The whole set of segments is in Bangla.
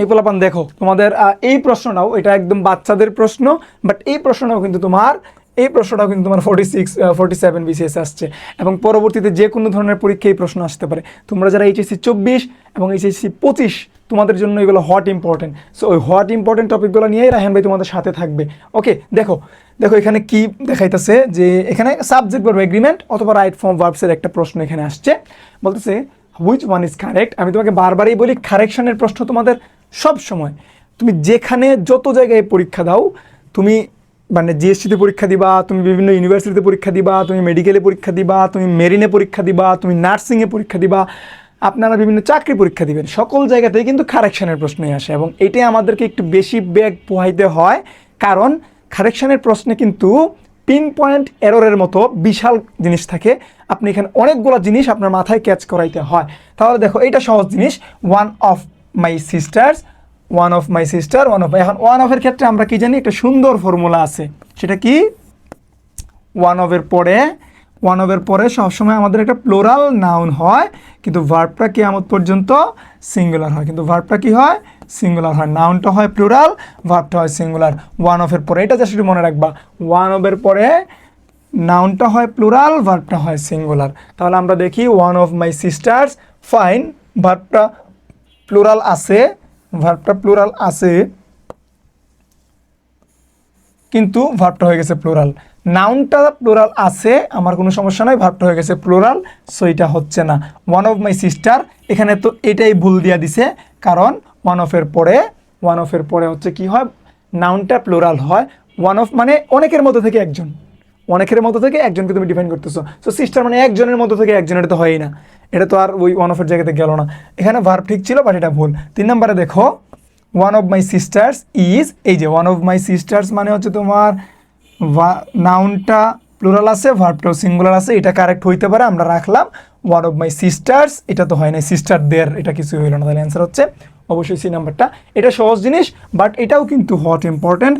এই পোলাপান দেখো, তোমাদের এই প্রশ্নটাও, এটা একদম বাচ্চাদের প্রশ্ন বাট এই প্রশ্নটাও কিন্তু তোমার, এই প্রশ্নটাও কিন্তু তোমার forty six forty seven BCS আসছে। এবং পরবর্তীতে যে কোনো ধরনের পরীক্ষায় এই প্রশ্ন আসতে পারে। তোমরা যারা এইচএসসি চব্বিশ এবং এইচএসসি পঁচিশ, তোমাদের জন্য এগুলো হট ইম্পর্টেন্ট সো ওই হট ইম্পর্টেন্ট টপিকগুলো নিয়েই রায়হান ভাই তোমাদের সাথে থাকবে। ওকে দেখো দেখো এখানে কি দেখাইতেছে যে, এখানে সাবজেক্ট ভার্ব এগ্রিমেন্ট অথবা রাইট ফর্ম ভার্বসের একটা প্রশ্ন এখানে আসছে। বলতেছে হুইচ ওয়ান ইজ কারেক্ট আমি তোমাকে বারবারই বলি কারেকশনের প্রশ্ন তোমাদের সব সময়। তুমি যেখানে যত জায়গায় পরীক্ষা দাও, তুমি মানে জিএসটিতে পরীক্ষা দিবা, তুমি বিভিন্ন ইউনিভার্সিটিতে পরীক্ষা দিবা, তুমি মেডিকেলে পরীক্ষা দিবা, তুমি মেরিনে পরীক্ষা দিবা, তুমি নার্সিংয়ে পরীক্ষা দিবা, আপনারা বিভিন্ন চাকরি পরীক্ষা দিবেন। সকল জায়গাতেই কিন্তু কারেকশনের প্রশ্নই আসে এবং এটাই আমাদেরকে একটু বেশি ব্যাগ পোহাইতে হয়। কারণ কারেকশানের প্রশ্নে কিন্তু পিন পয়েন্ট এররের মতো বিশাল জিনিস থাকে। আপনি এখানে অনেকগুলো জিনিস আপনার মাথায় ক্যাচ করাইতে হয়। তাহলে দেখো এটা সহজ জিনিস। One of my sisters one of my sister one of এখন ওয়ান অফের ক্ষেত্রে আমরা কি জানি, একটা সুন্দর ফর্মুলা আছে। সেটা কি? ওয়ান অফের পরে ওয়ান অফের পরে সবসময় আমাদের একটা প্লোরাল নাউন হয়, কিন্তু ভার্বটা কি পর্যন্ত সিঙ্গুলার হয়। কিন্তু ভার্বটা কি হয়? সিঙ্গুলার হয় নাউনটা হয় প্লুরাল ভার্বটা হয় সিঙ্গুলার ওয়ান অফের পরে, এটা জাস্ট মনে রাখবা। ওয়ান অফের পরে নাউনটা হয় প্লুরাল ভার্বটা হয় সিঙ্গুলার তাহলে আমরা দেখি one of my sisters fine ভার্বটা plural আছে ভার্বটা প্লুরাল আছে, কিন্তু ভার্বটা হয়ে গেছে প্লুরাল নাউনটা প্লুরাল আছে, আমার কোনো সমস্যা নয় ভার্বটা হয়ে গেছে প্লুরাল সো এটা হচ্ছে না। ওয়ান অফ মাই সিস্টার এখানে তো এটাই ভুল দিয়া দিছে, কারণ ওয়ান অফের পরে ওয়ান অফের পরে হচ্ছে কি হয়? নাউনটা প্লোরাল হয়। ওয়ান অফ মানে অনেকের মধ্যে থেকে একজন। অনেকের মধ্যে থেকে একজনকে তুমি ডিফাইন করতেছো। সো সিস্টার মানে একজনের মধ্যে থেকে একজন, এটা তো হয়ই না। এটা তো আর ওই ওয়ান অফের জায়গাতে গেল না। এখানে ভার্ব ঠিক ছিল বাট এটা ভুল। তিন নম্বরে দেখো one of my sisters is এই যে ওয়ান অফ মাই সিস্টার্স মানে হচ্ছে তোমার নাউনটা প্লুরাল আছে ভার্বটাও সিঙ্গুলার আছে, এটা কারেক্ট হইতে পারে, আমরা রাখলাম। ওয়ান অফ মাই সিস্টার্স এটা তো হয় না সিস্টার দের এটা কিছু হইল না। তাহলে অ্যান্সার হচ্ছে অবশ্যই সি নাম্বারটা। এটা সহজ জিনিস বাট এটাও কিন্তু হট ইম্পর্ট্যান্ট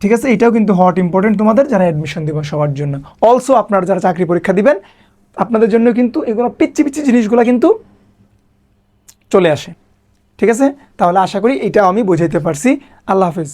ঠিক আছে? এটাও কিন্তু হট ইম্পর্টেন্ট তোমাদের যারা অ্যাডমিশন দিবেন সবার জন্য। অলসো আপনারা যারা চাকরি পরীক্ষা দিবেন, আপনাদের জন্য কিন্তু এগুলো পিচ্ছি পিচ্ছি জিনিসগুলো কিন্তু চলে আসে। ঠিক আছে? তাহলে আশা করি এটা আমি বোঝাইতে পারছি। আল্লাহ হাফিজ।